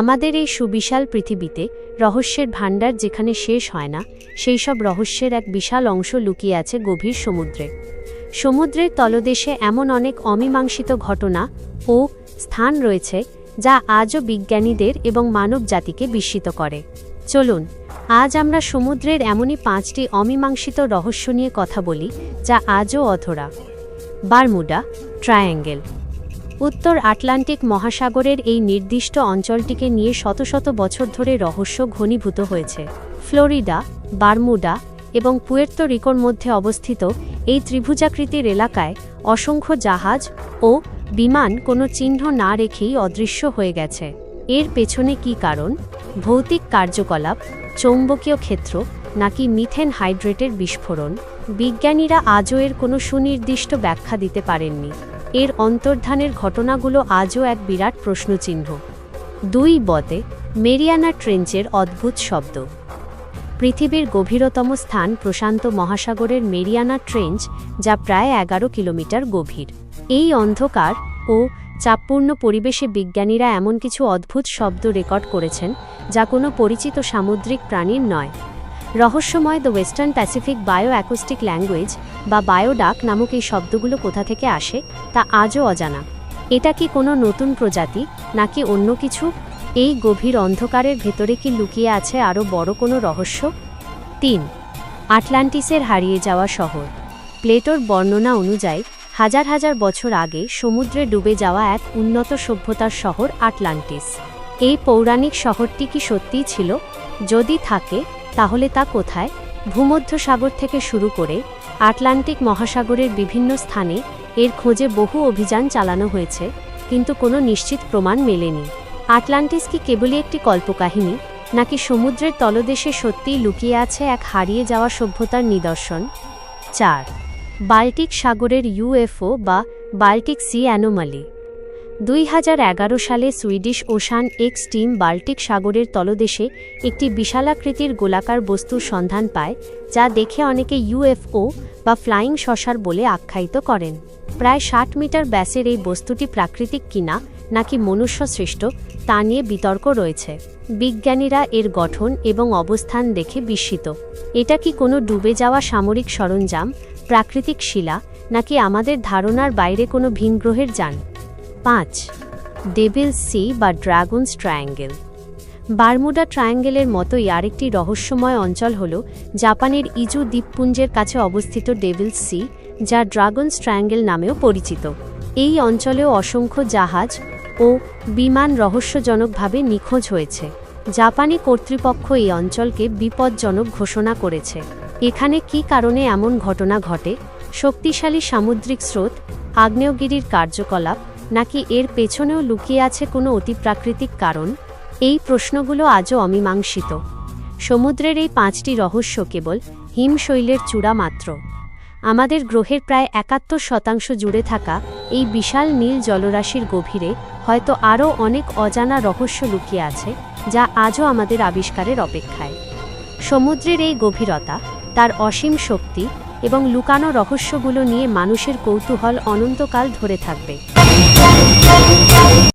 আমাদের এই সুবিশাল পৃথিবীতে রহস্যের ভাণ্ডার যেখানে শেষ হয় না, সেই সব রহস্যের এক বিশাল অংশ লুকিয়ে আছে গভীর সমুদ্রে। সমুদ্রের তলদেশে এমন অনেক অমীমাংসিত ঘটনা ও স্থান রয়েছে যা আজও বিজ্ঞানীদের এবং মানব জাতিকে বিস্মিত করে। চলুন, আজ আমরা সমুদ্রের এমনই পাঁচটি অমীমাংসিত রহস্য নিয়ে কথা বলি যা আজও অধরা। Bermuda, triangle. উত্তর আটলান্টিক মহাসাগরের এই নির্দিষ্ট অঞ্চলটিকে নিয়ে শত শত বছর ধরে রহস্য ঘনীভূত হয়েছে। ফ্লোরিডা, বারমুডা এবং পুয়ের্তো রিকোর মধ্যে অবস্থিত এই ত্রিভুজাকৃতির এলাকায় অসংখ্য জাহাজ ও বিমান কোনো চিহ্ন না রেখেই অদৃশ্য হয়ে গেছে। এর পেছনে কি কারণ? ভৌতিক কার্যকলাপ, চৌম্বকীয় ক্ষেত্র নাকি মিথেন হাইড্রেটের বিস্ফোরণ? বিজ্ঞানীরা আজও এর কোনো সুনির্দিষ্ট ব্যাখ্যা দিতে পারেননি। এর অন্তর্ধানের ঘটনাগুলো আজও এক বিরাট প্রশ্নচিহ্ন। দুই বতে, মেরিয়ানা ট্রেঞ্চের অদ্ভুত শব্দ। পৃথিবীর গভীরতম স্থান প্রশান্ত মহাসাগরের মেরিয়ানা ট্রেঞ্চ, যা প্রায় এগারো কিলোমিটার গভীর। এই অন্ধকার ও চাপপূর্ণ পরিবেশে বিজ্ঞানীরা এমন কিছু অদ্ভুত শব্দ রেকর্ড করেছেন, যা কোনো পরিচিত সামুদ্রিক প্রাণীর নয়। রহস্যময় the western Pacific bio acoustic language বা বায়োডাক নামক এই শব্দগুলো কোথা থেকে আসে, তা আজও অজানা। এটা কি কোনো নতুন প্রজাতি, নাকি অন্য কিছু? এই গভীর অন্ধকারের ভেতরে কি লুকিয়ে আছে আরও বড় কোনো রহস্য? তিন, আটলান্টিসের হারিয়ে যাওয়া শহর। প্লেটোর বর্ণনা অনুযায়ী, হাজার হাজার বছর আগে সমুদ্রে ডুবে যাওয়া এক উন্নত সভ্যতার শহর আটলান্টিস। এই পৌরাণিক শহরটি কি সত্যিই ছিল? যদি থাকে তাহলে তা কোথায়? ভূমধ্যসাগর থেকে শুরু করে আটলান্টিক মহাসাগরের বিভিন্ন স্থানে এর খোঁজে বহু অভিযান চালানো হয়েছে, কিন্তু কোনো নিশ্চিত প্রমাণ মেলেনি। আটলান্টিস কি কেবলই একটি কল্পকাহিনী, নাকি সমুদ্রের তলদেশে সত্যিই লুকিয়ে আছে এক হারিয়ে যাওয়া সভ্যতার নিদর্শন? চার, বাল্টিক সাগরের ইউএফও বা বাল্টিক সি অ্যানোমালি। দুই হাজার এগারো সালে Swedish ocean X team Baltic সাগরের তলদেশে একটি বিশালাকৃতির গোলাকার বস্তুর সন্ধান পায়, যা দেখে অনেকে ইউএফও বা ফ্লাইং শশার বলে আখ্যায়িত করেন। প্রায় ষাট মিটার ব্যাসের এই বস্তুটি প্রাকৃতিক কিনা নাকি মনুষ্য সৃষ্ট তা নিয়ে বিতর্ক রয়েছে। বিজ্ঞানীরা এর গঠন এবং অবস্থান দেখে বিস্মিত। এটা কি কোনো ডুবে যাওয়া সামরিক সরঞ্জাম, প্রাকৃতিক শিলা, নাকি আমাদের ধারণার বাইরে কোনো ভিনগ্রহের যান? পাঁচ ডেভিল সি বা ড্রাগনস ট্রায়াঙ্গেল বারমুডা ট্রায়াঙ্গেলের মতোই আরেকটি রহস্যময় অঞ্চল হল জাপানের ইজু দ্বীপপুঞ্জের কাছে অবস্থিত ডেভিল সি যা ড্রাগনস ট্রায়াঙ্গেল নামেও পরিচিত। এই অঞ্চলেও অসংখ্য জাহাজ ও বিমান রহস্যজনকভাবে নিখোঁজ হয়েছে। জাপানি কর্তৃপক্ষ এই অঞ্চলকে বিপজ্জনক ঘোষণা করেছে। এখানে কি কারণে এমন ঘটনা ঘটে? শক্তিশালী সামুদ্রিক স্রোত, আগ্নেয়গিরির কার্যকলাপ নাকি এর পেছনেও লুকিয়ে আছে কোনো অতিপ্রাকৃতিক কারণ? এই প্রশ্নগুলো আজও অমীমাংসিত। সমুদ্রের এই পাঁচটি রহস্য কেবল হিমশৈলের চূড়া মাত্র। আমাদের গ্রহের প্রায় একাত্তর শতাংশ জুড়ে থাকা এই বিশাল নীল জলরাশির গভীরে হয়তো আরও অনেক অজানা রহস্য লুকিয়ে আছে, যা আজও আমাদের আবিষ্কারের অপেক্ষায়। সমুদ্রের এই গভীরতা, তার অসীম শক্তি এবং লুকানো রহস্যগুলো নিয়ে মানুষের কৌতূহল অনন্তকাল ধরে থাকবে।